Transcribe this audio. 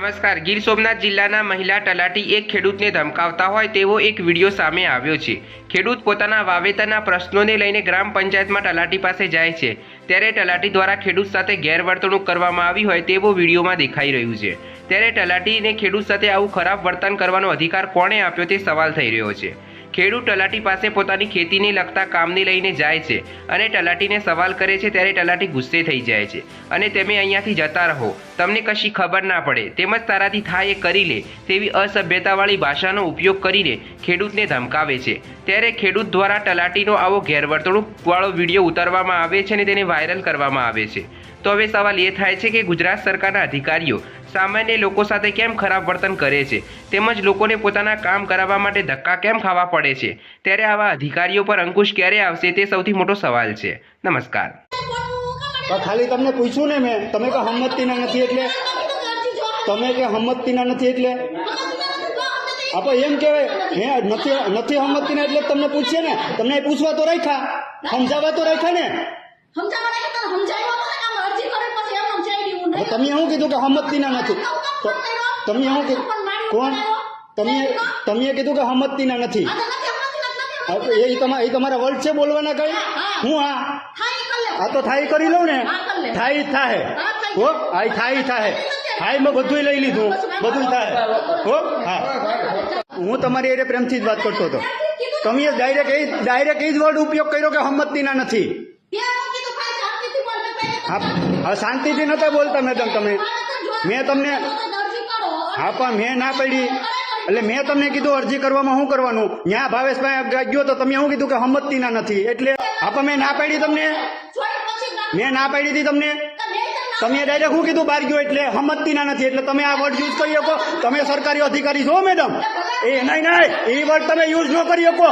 નમસ્કાર. ગીર સોમનાથ જિલ્લાના મહિલા તલાટી એક ખેડૂતને ધમકાવતા હોય તેવો એક વીડિયો સામે આવ્યો છે. ખેડૂત પોતાના વાવેતરના પ્રશ્નોને લઈને ગ્રામ પંચાયતમાં તલાટી પાસે જાય છે. ત્યારે તલાટી દ્વારા ખેડૂત સાથે ગેરવર્તણૂક કરવામાં આવી હોય તેવો વિડીયોમાં દેખાઈ રહ્યું છે. ત્યારે તલાટીને ખેડૂત સાથે આવું ખરાબ વર્તન કરવાનો અધિકાર કોણે આપ્યો તે સવાલ થઈ રહ્યો છે. ખેડૂત તલાટી પાસે પોતાની ખેતીને લગતા કામને લઈને જાય છે અને તલાટીને સવાલ કરે છે ત્યારે તલાટી ગુસ્સે થઈ જાય છે. અને તમે અહીંયાથી જતા રહો. તમને કશી ખબર ના પડે. તેમજ તારાથી થાય એ કરી લે. તેવી અસભ્યતાવાળી ભાષાનો ઉપયોગ કરીને ખેડૂતને ધમકાવે છે. ત્યારે ખેડૂત દ્વારા તલાટીનો આવો ગેરવર્તણૂકવાળો વીડિયો ઉતારવામાં આવે છે અને તેને વાયરલ કરવામાં આવે છે. તો હવે સવાલ એ થાય છે કે ગુજરાત સરકારના અધિકારીઓ સામાન્ય લોકો સાથે કેમ ખરાબ વર્તન કરે છે? તેમજ લોકોને પોતાના કામ કરાવવા માટે ધક્કા કેમ ખાવા પડે છે? ત્યારે આવા અધિકારીઓ પર અંકુશ ક્યારે આવશે તે સૌથી મોટો સવાલ છે. નમસ્કાર. ખાલી તમને પૂછ્યું ને મેં. તમે કે હમતતીના નથી એટલે? તમે કે હમતતીના નથી એટલે? આપણે એમ કહેવાય. હે નથી નથી હમતતીના એટલે તમને પૂછીએ ને? તમને પૂછવા તો રાખ્યા. સમજાવવા તો રાખ્યા ને? હવે તમે શું કીધું કે હમતતીના નથી? તો તમે શું કીધું? કોણ? તમે તમે કીધું કે હમતતીના નથી. એ તમારા એ તમારા વર્ડ છે બોલવાના કઈ? હું હા. આ? તો થાય કરી લઉં ને? થાય થાય. હો આ થાય થાય. થાય મેં બધું લઈ લીધું. બધું થાય. હો હા. હું તમારી એરે પ્રેમથી જ વાત કરતો હતો. તમે ડાયરેક્ટ એ ડાયરેક્ટ એ જ વર્ડ ઉપયોગ કર્યો કે હમતતીના નથી? હા હા શાંતિથી નતા બોલતા મેડમ તમે. મેં તમને હા પણ મેં ના પડી. એટલે મેં તમને કીધું અરજી કરવામાં શું કરવાનું? ત્યાં ભાવેશભાઈ ગયો તો તમે શું કીધું કે હમતતીના નથી. એટલે હા પણ મેં ના પાડી તમને. મેં ના પાડી હતી તમને. તમે ડાયરેક્ટ શું કીધું? બહાર ગયો એટલે હમતતીના નથી. એટલે તમે આ વર્ડ યુઝ કરી શકો. તમે સરકારી અધિકારી છો મેડમ. એ નહીં નહીં. એ વર્ડ તમે યુઝ ન કરી શકો.